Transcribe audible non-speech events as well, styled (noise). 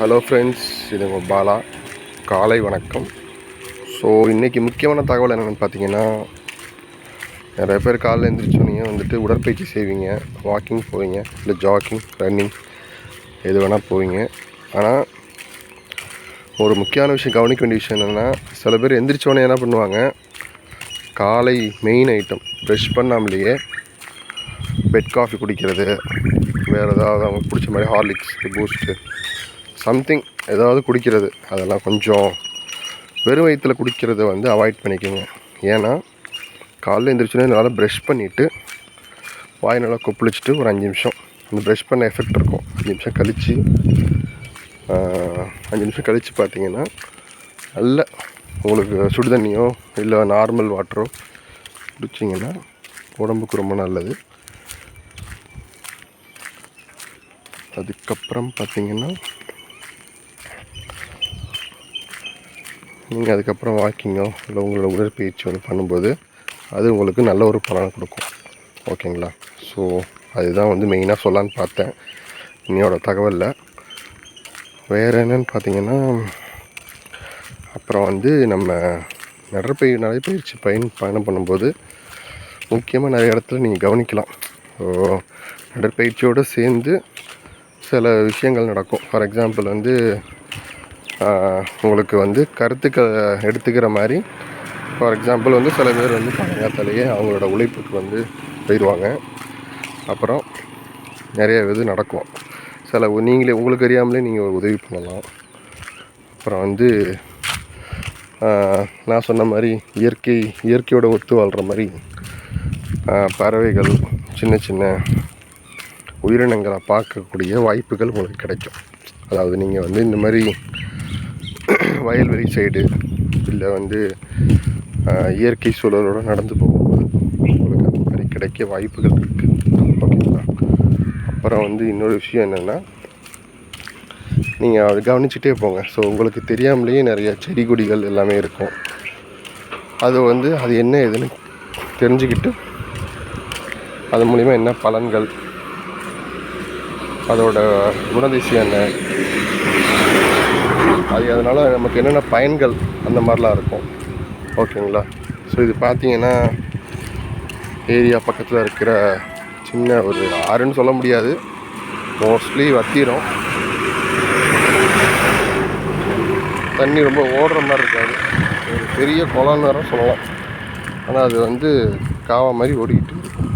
Hello friends இது உங்கள் பாலா. காலை வணக்கம். ஸோ இன்றைக்கி முக்கியமான தகவல் என்னென்னு பார்த்தீங்கன்னா நிறைய பேர் காலைல எழுந்திரிச்சோன்னே வந்துட்டு உடற்பயிற்சி செய்வீங்க. வாக்கிங் போவீங்க. இல்லை ஜாக்கிங் ரன்னிங் எது வேணால் போவீங்க. ஆனால் ஒரு முக்கியமான விஷயம் கவனிக்க வேண்டிய விஷயம் என்னென்னா சில பேர் எந்திரிச்சோன்னே என்ன பண்ணுவாங்க காலை மெயின் ஐட்டம் ப்ரெஷ் பண்ணாமலேயே பெட் காஃபி குடிக்கிறது வேறு ஏதாவது அவங்க பிடிச்ச மாதிரி ஹார்லிக்ஸ் பூஸ்ட்டு சம்திங் ஏதாவது குடிக்கிறது. அதெல்லாம் கொஞ்சம் வெறும் வயிற்றில் குடிக்கிறத வந்து அவாய்ட் பண்ணிக்கோங்க. ஏன்னா காலைல எழுந்திரிச்சோன்னே நல்லா ப்ரெஷ் பண்ணிவிட்டு வாய் நல்லா கொப்பளிச்சுட்டு ஒரு அஞ்சு நிமிஷம். அந்த ப்ரெஷ் பண்ண எஃபெக்ட் இருக்கும். அஞ்சு நிமிஷம் கழித்து அஞ்சு நிமிஷம் கழித்து பார்த்தீங்கன்னா நல்ல உங்களுக்கு சுடு தண்ணியோ இல்லை நார்மல் வாட்டரோ குடிச்சிங்கன்னா உடம்புக்கு ரொம்ப நல்லது. அதுக்கப்புறம் பார்த்தீங்கன்னா நீங்கள் அதுக்கப்புறம் வாக்கிங்கோ இல்லை உங்களோட உடற்பயிற்சியோ பண்ணும்போது அது உங்களுக்கு நல்ல ஒரு பலனை கொடுக்கும். ஓகேங்களா? ஸோ அதுதான் வந்து மெயினாக சொல்லான்னு பார்த்தேன். இன்னையோட தகவலில். வேறு என்னன்னு பார்த்தீங்கன்னா அப்புறம் வந்து நம்ம நடைப்பயிர் நடைப்பயிற்சி பயன் பயணம் பண்ணும்போது முக்கியமாக நிறைய இடத்துல நீங்கள் கவனிக்கலாம். ஸோ நடைப்பயிற்சியோடு சேர்ந்து சில விஷயங்கள் நடக்கும். ஃபார் எக்ஸாம்பிள் வந்து உங்களுக்கு வந்து கருத்துக்கள் எடுத்துக்கிற மாதிரி ஃபார் எக்ஸாம்பிள் வந்து சில பேர் வந்து பழங்காத்தாலேயே அவங்களோட உழைப்புக்கு வந்து போயிடுவாங்க அப்புறம் நிறைய இது நடக்கும். சில நீங்களே உங்களுக்கு அறியாமலே நீங்கள் உதவி பண்ணலாம். அப்புறம் வந்து நான் சொன்ன மாதிரி இயற்கை இயற்கையோட ஒத்து வாழ்கிற மாதிரி பறவைகள் சின்ன சின்ன உயிரினங்களை பார்க்கக்கூடிய வாய்ப்புகள் உங்களுக்கு கிடைக்கும். அதாவது நீங்கள் வந்து இந்த மாதிரி (clears throat) வயல்வெளி சைடு இல்லை வந்து இயற்கை சூழலோடு நடந்து போகும்போது உங்களுக்கு அந்த மாதிரி கிடைக்க வாய்ப்புகள் இருக்குது ஓகேங்களா? அப்புறம் வந்து இன்னொரு விஷயம் என்னென்னா நீங்கள் அதை கவனிச்சுட்டே போங்க. ஸோ உங்களுக்கு தெரியாமலேயே நிறைய செடி கொடிகள் எல்லாமே இருக்கும். அது வந்து அது என்ன ஏதுன்னு தெரிஞ்சுக்கிட்டு அது மூலிமா என்ன பலன்கள் அதோட குணதிசை என்ன அது அதனால் நமக்கு என்னென்ன பயன்கள் அந்த மாதிரிலாம் இருக்கும். ஓகேங்களா? ஸோ இது பார்த்தீங்கன்னா ஏரியா பக்கத்தில் இருக்கிற சின்ன ஒரு ஆறுன்னு சொல்ல முடியாது. மோஸ்ட்லி வத்திரும். தண்ணி ரொம்ப ஓடுற மாதிரி இருக்காது. ஒரு பெரிய குளம் நேரம் சொல்லலாம். ஆனால் அது வந்து காவா மாதிரி ஓடிக்கிட்டு இருக்கும்